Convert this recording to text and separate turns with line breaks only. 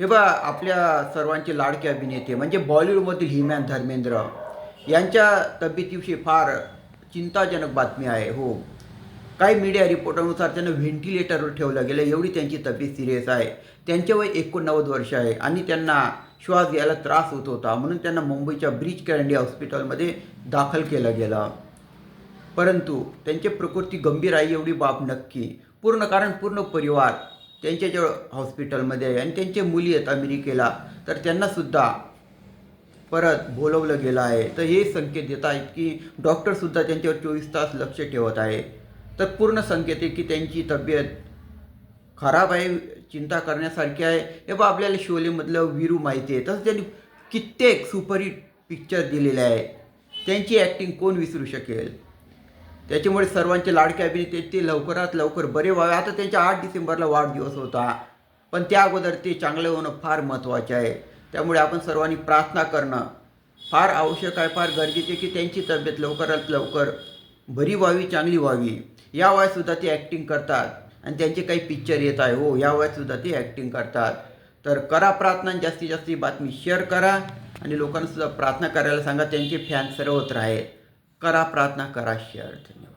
हे बा आपल्या सर्वांचे लाडके अभिनेते म्हणजे बॉलिवूडमधील हिमॅन धर्मेंद्र यांच्या तब्येतीविषयी फार चिंताजनक बातमी आहे हो. काही मीडिया रिपोर्टानुसार त्यांना व्हेंटिलेटरवर ठेवलं गेलं एवढी त्यांची तब्येत सिरियस आहे. त्यांचे वय एकोणनव्वद वर्ष आहे आणि त्यांना श्वास घ्यायला त्रास होत होता म्हणून त्यांना मुंबईच्या ब्रिज कॅरंडी हॉस्पिटलमध्ये दाखल केलं गेलं. परंतु त्यांची प्रकृती गंभीर आहे एवढी बाब नक्की. पूर्ण कारण पूर्ण परिवार त्यांच्याजवळ हॉस्पिटलमध्ये आहे आणि त्यांचे मुली आहेत अमेरिकेला तर त्यांनासुद्धा परत बोलवलं गेलं आहे. तर हे संकेत देत आहेत की डॉक्टरसुद्धा त्यांच्यावर चोवीस तास लक्ष ठेवत आहे. तर पूर्ण संकेत आहे की त्यांची तब्येत खराब आहे चिंता करण्यासारखी आहे. हे बा आपल्याला शोलेमधलं वीरू माहिती आहे. तसं त्यांनी कित्येक सुपरहिट पिक्चर दिलेले आहे त्यांची ॲक्टिंग कोण विसरू शकेल? त्याच्यामुळे सर्वांचे लाडके अभिनेते ते लवकरात लवकर बरे व्हावे. आता त्यांच्या आठ डिसेंबरला वाढदिवस होता. पण त्या अगोदर ते चांगले होणं फार महत्त्वाचे आहे. त्यामुळे आपण सर्वांनी प्रार्थना करणं फार आवश्यक आहे फार गरजेचे की त्यांची तब्येत लवकरात लवकर बरी व्हावी चांगली व्हावी. या वयातसुद्धा ते ॲक्टिंग करतात. आणि त्यांचे काही पिक्चर येत आहे. हो या वयातसुद्धा ते ॲक्टिंग करतात. तर करा प्रार्थना जास्तीत जास्त ही बातमी शेअर करा. आणि लोकांनासुद्धा प्रार्थना करायला सांगा. त्यांचे फॅन सर्वत्र आहेत. करा प्रार्थना करा शेअर धन्यवाद